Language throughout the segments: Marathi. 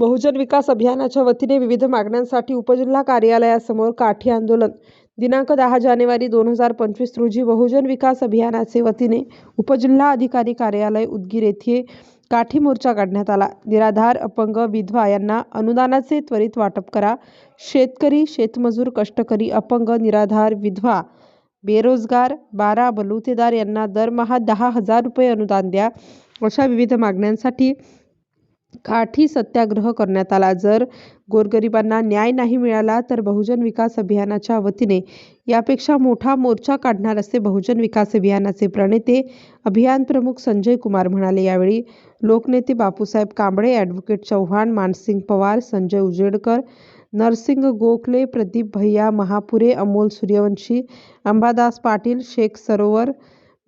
बहुजन विकास अभियानाच्या वतीने विविध मागण्यांसाठी उपजिल्हा कार्यालयासमोर काठी आंदोलन. दिनांक दहा जानेवारी दोन हजार पंचवीस रोजी बहुजन विकास अभियानाचे वतीने उपजिल्हा अधिकारी कार्यालय उदगीर येथे काठी मोर्चा काढण्यात आला. निराधार अपंग विधवा यांना अनुदानाचे त्वरित वाटप करा. शेतकरी शेतमजूर कष्टकरी अपंग निराधार विधवा बेरोजगार बारा बलुतेदार यांना दरमहा दहा हजार रुपये अनुदान द्या अशा विविध मागण्यांसाठी काठी सत्याग्रह करण्यात आला. जर गोरगरिबांना न्याय नाही मिळाला तर बहुजन विकास अभियानाच्या वतीने यापेक्षा मोठा मोर्चा काढणार असे बहुजन विकास अभियानाचे प्रणेते अभियान प्रमुख संजय कुमार म्हणाले. यावेळी लोकनेते बापूसाहेब कांबळे ॲडव्होकेट चव्हाण मानसिंग पवार संजय उजेडकर नरसिंग गोखले प्रदीप भैया महापुरे अमोल सूर्यवंशी अंबादास पाटील शेख सरोवर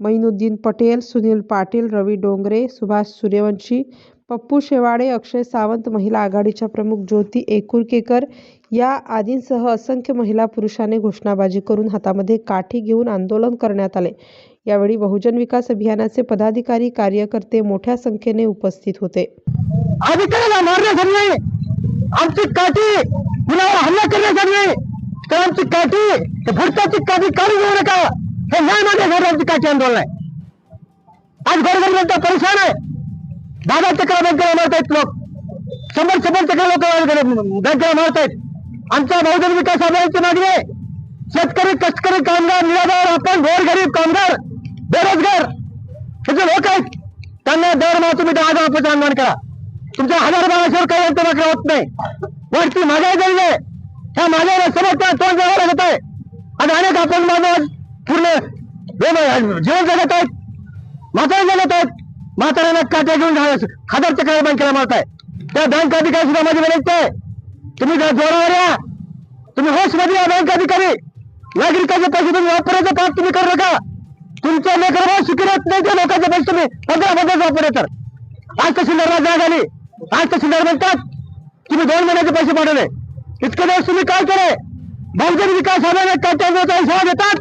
मैनुद्दीन पटेल सुनील पाटील रवी डोंगरे सुभाष सूर्यवंशी पप्पू शेवाडे अक्षय सावंत महिला आघाडीच्या प्रमुख ज्योती एकुरकेकर या आदींसह असंख्य महिला पुरुषांनी घोषणाबाजी करून हातामध्ये काठी घेऊन आंदोलन करण्यात आले. यावेळी बहुजन विकास अभियानाचे पदाधिकारी कार्यकर्ते मोठ्या संख्येने उपस्थित होते. अधिकाऱ्याला मारण्यासाठी आमची काठी मुलावर हल्ला करण्यासाठी तर आमची काठी तर काठी काढून घेऊ नका. हे न्याय मागण्यासाठी आमची काठी आंदोलन आहे आज गोरगरीब जनता परेशान आहे. दादा चक्रा बँकेला मारतायत लोक. शंभर शंभर चक्रा लोक बँकेला मारतायत. आमचा बहुजन विकास आघाडीची मागणी आहे. शेतकरी कष्टकरी कामगार निराधार आपण गोरगरीब कामगार बेरोजगार हे जे लोक आहेत त्यांना दरमहा तुम्ही दहा हजार रुपयाचं अनुमान करा. तुमच्या हजार बाराशेवर काही यांचं मागणं होत नाही. वरती महागाई झाली आहे. त्या महागाईला समोर तोंड द्यावं लागत आहे. आणि अनेक आपण माणूस पूर्ण जीवन जगत आहेत. म्हातारे जगत आहेत. काट्या घेऊन जा- हजारच्या काही बँकेला मारताय त्या बँक अधिकारी सुद्धा माझी विनंती आहे तुम्ही जोरावर या. तुम्ही होशमध्ये या बँक अधिकारी. नागरिकांचे पैसे तुम्ही वापरायचं पाप तुम्ही करू नका. तुमच्या लेकर सुखी नाही त्या लोकांचे पैसे तुम्ही पंधरा पंधरा वापरले तर आज तहसीलदारला जाग आली. आज तहसीलदार म्हणतात. तुम्ही दोन महिन्याचे पैसे पाठवले. इतके दिवस तुम्ही काय केले बहुजन विकास आल्याने काट्याचा सेवा देतात?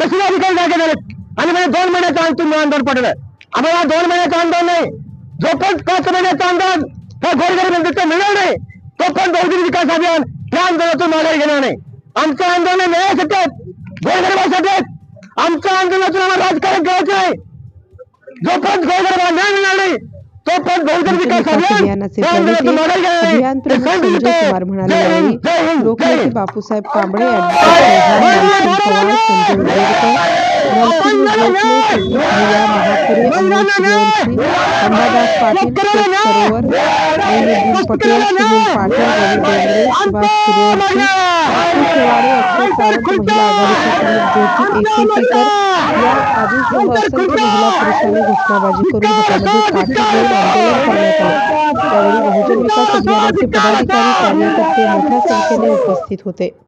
तहसील अधिकारी जागे झालेत. आणि म्हणजे दोन महिन्याचं आज तुम्ही आंदोलन पाठवलं आम्हाला दोन महिन्याचं आंदोलन नाही. जो पण पाच महिन्याचं आंदोलन त्या गोरगरीब जनतेचं मिळणार नाही तो पण बहुजन विकास अभियान या आंदोलनातून माघारी घेणार नाही. आमचं आंदोलन न्यायासाठी आहेत गोरगरिबासाठी आहेत. आमच्या आंदोलनातून आम्हाला राजकारण करायचं जो पण गोरगरिबाला न्याय मिळणार नाही तो पण बहुजन विकास विकास अभियान अभियानाचे नाही. म्हणाले लोकनेते. बापूसाहेब कांबळे ॲडव्होकेट चव्हाण मानसिंग पवार संजय उजेडकर नरसिंह गोखले प्रदीप भैया महापुरे अमोल सूर्यवंशी अंबादास पाटील शेख सरोवर मैनुद्दीन पटेल सुनील पाटील रवी डोंगरे सुभाष सूर्यवंशी पप्पू शेवाडे अक्षय सावंत महिला आघाडीच्या प्रमुख ज्योती एकुलकेकर या आदींसह असंख्य महिला पुरुषांनी घोषणाबाजी करून हातामध्ये काठी घेऊन आंदोलन करण्यात आले त्यावेळी बहुजन विकास अभियानाचे पदाधिकारी कार्यकर्ते मोठ्या संख्येने उपस्थित होते